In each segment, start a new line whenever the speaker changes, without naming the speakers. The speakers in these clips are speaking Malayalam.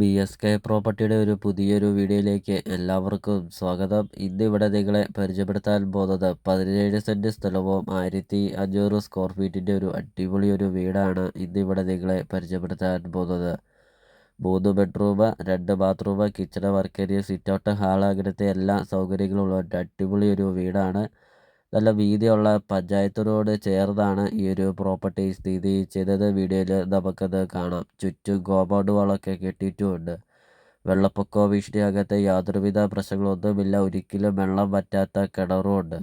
ബി എസ് കെ പ്രോപ്പർട്ടിയുടെ ഒരു പുതിയൊരു വീഡിയോയിലേക്ക് എല്ലാവർക്കും സ്വാഗതം ഇന്നിവിടെ നിങ്ങളെ പരിചയപ്പെടുത്താൻ പോകുന്നത് പതിനേഴ് സെൻറ്റ് സ്ഥലവും ആയിരത്തി അഞ്ഞൂറ് സ്ക്വയർ ഫീറ്റിൻ്റെ ഒരു അടിപൊളി ഒരു വീടാണ് ഇന്നിവിടെ നിങ്ങളെ പരിചയപ്പെടുത്താൻ പോകുന്നത് മൂന്ന് ബെഡ്റൂം രണ്ട് bathroom kitchen work area sit out hall അങ്ങനത്തെ എല്ലാ സൗകര്യങ്ങളും ഉള്ള അടിപൊളി ഒരു വീടാണ് നല്ല വീതിയുള്ള പഞ്ചായത്ത് റോഡ് ചേർന്നാണ് ഈ ഒരു പ്രോപ്പർട്ടി സ്ഥിതി ചെയ്തത് വീഡിയോയിൽ നമുക്കത് കാണാം ചുറ്റും കോമ്പൗണ്ട് വളൊക്കെ കെട്ടിയിട്ടുമുണ്ട് വെള്ളപ്പൊക്കോ ഭീഷണിയകത്തെ യാതൊരുവിധ പ്രശ്നങ്ങളൊന്നുമില്ല ഒരിക്കലും വെള്ളം പറ്റാത്ത കിണറുമുണ്ട്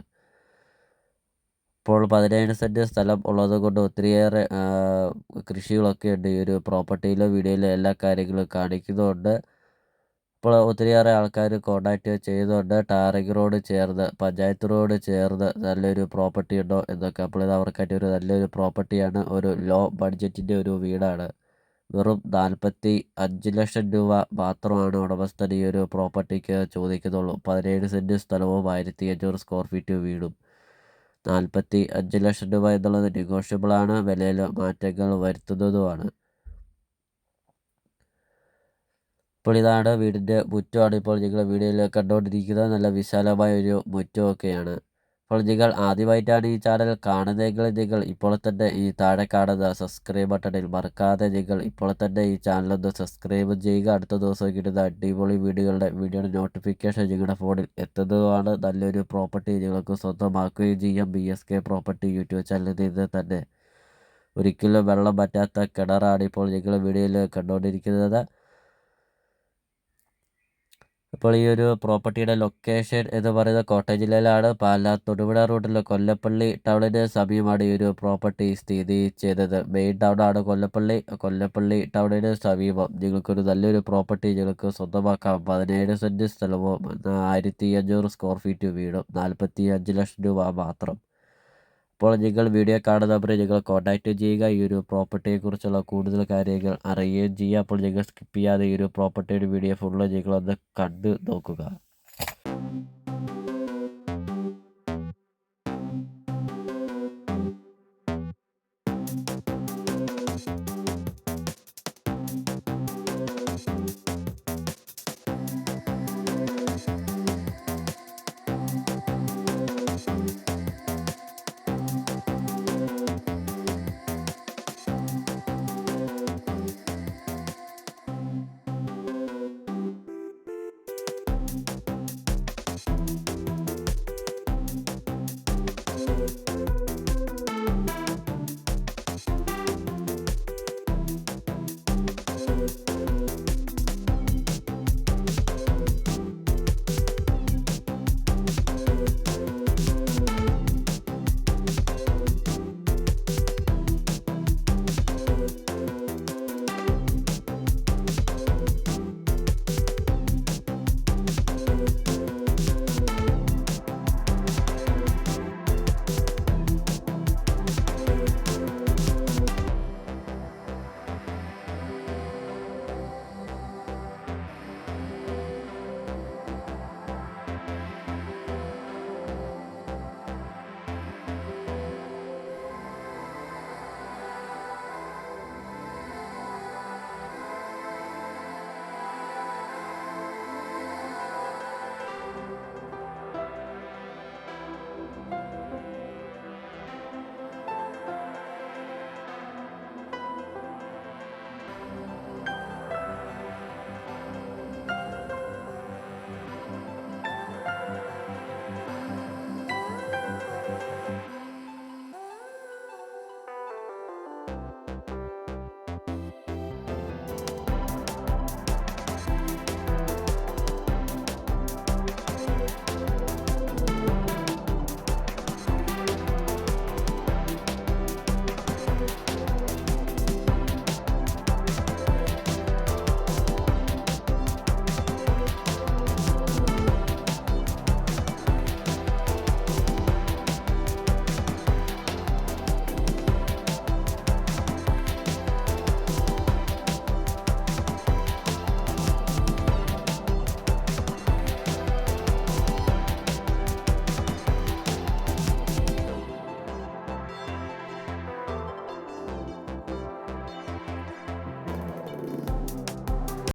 ഇപ്പോൾ പതിനേഴ് സെൻറ്റ് സ്ഥലം കൊണ്ട് ഒത്തിരിയേറെ കൃഷികളൊക്കെ ഉണ്ട് ഈ ഒരു പ്രോപ്പർട്ടിയിലും വീഡിയോയിലെ എല്ലാ കാര്യങ്ങളും കാണിക്കുന്നുണ്ട് ഇപ്പോൾ ഒത്തിരിയേറെ ആൾക്കാർ കോൺടാക്ട് ചെയ്തുകൊണ്ട് ടാറിങ് റോഡ് ചേർന്ന് പഞ്ചായത്ത് റോഡ് ചേർന്ന് നല്ലൊരു പ്രോപ്പർട്ടി ഉണ്ടോ എന്നൊക്കെ അപ്പോൾ ഇത് അവർക്കായിട്ട് ഒരു നല്ലൊരു പ്രോപ്പർട്ടിയാണ് ഒരു ലോ ബഡ്ജറ്റിൻ്റെ ഒരു വീടാണ് വെറും നാൽപ്പത്തി അഞ്ച് ലക്ഷം രൂപ മാത്രമാണ് ഉടമസ്ഥൻ ഈ ഒരു പ്രോപ്പർട്ടിക്ക് ചോദിക്കുന്നുള്ളൂ പതിനേഴ് സെൻറ്റ് സ്ഥലവും ആയിരത്തി അഞ്ഞൂറ് സ്ക്വയർ ഫീറ്റ് വീടും നാൽപ്പത്തി അഞ്ച് ലക്ഷം രൂപ എന്നുള്ളത് നെഗോഷ്യബിളാണ് വിലയിൽ മാറ്റങ്ങൾ വരുത്തുന്നതുമാണ് അപ്പോൾ ഇതാണ് വീടിൻ്റെ മുറ്റമാണ് ഇപ്പോൾ നിങ്ങൾ വീഡിയോയിൽ കണ്ടുകൊണ്ടിരിക്കുന്നത് നല്ല വിശാലമായ ഒരു മുറ്റമൊക്കെയാണ് അപ്പോൾ നിങ്ങൾ ആദ്യമായിട്ടാണ് ഈ ചാനൽ കാണുന്നതെങ്കിൽ നിങ്ങൾ ഇപ്പോൾ തന്നെ ഈ താഴെ കാണുന്ന സബ്സ്ക്രൈബ് ബട്ടണിൽ മറക്കാതെ നിങ്ങൾ ഇപ്പോൾ തന്നെ ഈ ചാനലൊന്ന് സബ്സ്ക്രൈബ് ചെയ്യുക അടുത്ത ദിവസം കിട്ടുന്ന അടിപൊളി വീഡിയോകളുടെ വീഡിയോയുടെ നോട്ടിഫിക്കേഷൻ നിങ്ങളുടെ ഫോണിൽ എത്തുന്നതുമാണ് നല്ലൊരു പ്രോപ്പർട്ടി നിങ്ങൾക്ക് സ്വന്തമാക്കുകയും ചെയ്യാം B S K property YouTube ചാനലിൽ നിന്ന് തന്നെ ഒരിക്കലും വെള്ളം പറ്റാത്ത കിണറാണ് ഇപ്പോൾ നിങ്ങൾ വീഡിയോയിൽ കണ്ടുകൊണ്ടിരിക്കുന്നത് അപ്പോൾ ഈ ഒരു പ്രോപ്പർട്ടിയുടെ ലൊക്കേഷൻ എന്ന് പറയുന്നത് കോട്ടയം ജില്ലയിലാണ് പാലാ തൊടുപുഴ റോഡിലെ കൊല്ലപ്പള്ളി ടൗണിന് സമീപമാണ് ഈ ഒരു പ്രോപ്പർട്ടി സ്ഥിതി ചെയ്തത് മെയിൻ ടൗണാണ് കൊല്ലപ്പള്ളി കൊല്ലപ്പള്ളി ടൗണിന് സമീപം നിങ്ങൾക്കൊരു നല്ലൊരു പ്രോപ്പർട്ടി നിങ്ങൾക്ക് സ്വന്തമാക്കാം പതിനേഴ് സെൻറ്റ് സ്ഥലവും ആയിരത്തി അഞ്ഞൂറ് സ്ക്വയർ ഫീറ്റ് വീടും നാൽപ്പത്തി അഞ്ച് ലക്ഷം രൂപ മാത്രം അപ്പോൾ നിങ്ങൾ വീഡിയോ കാണുന്നവർ നിങ്ങൾ കോൺടാക്റ്റ് ചെയ്യുക ഈ ഒരു പ്രോപ്പർട്ടിയെക്കുറിച്ചുള്ള കൂടുതൽ കാര്യങ്ങൾ അറിയുകയും ചെയ്യുക അപ്പോൾ നിങ്ങൾ സ്കിപ്പ് ചെയ്യാതെ ഈ ഒരു പ്രോപ്പർട്ടിയുടെ വീഡിയോ ഫുള്ള് നിങ്ങളൊന്ന് കണ്ട് നോക്കുക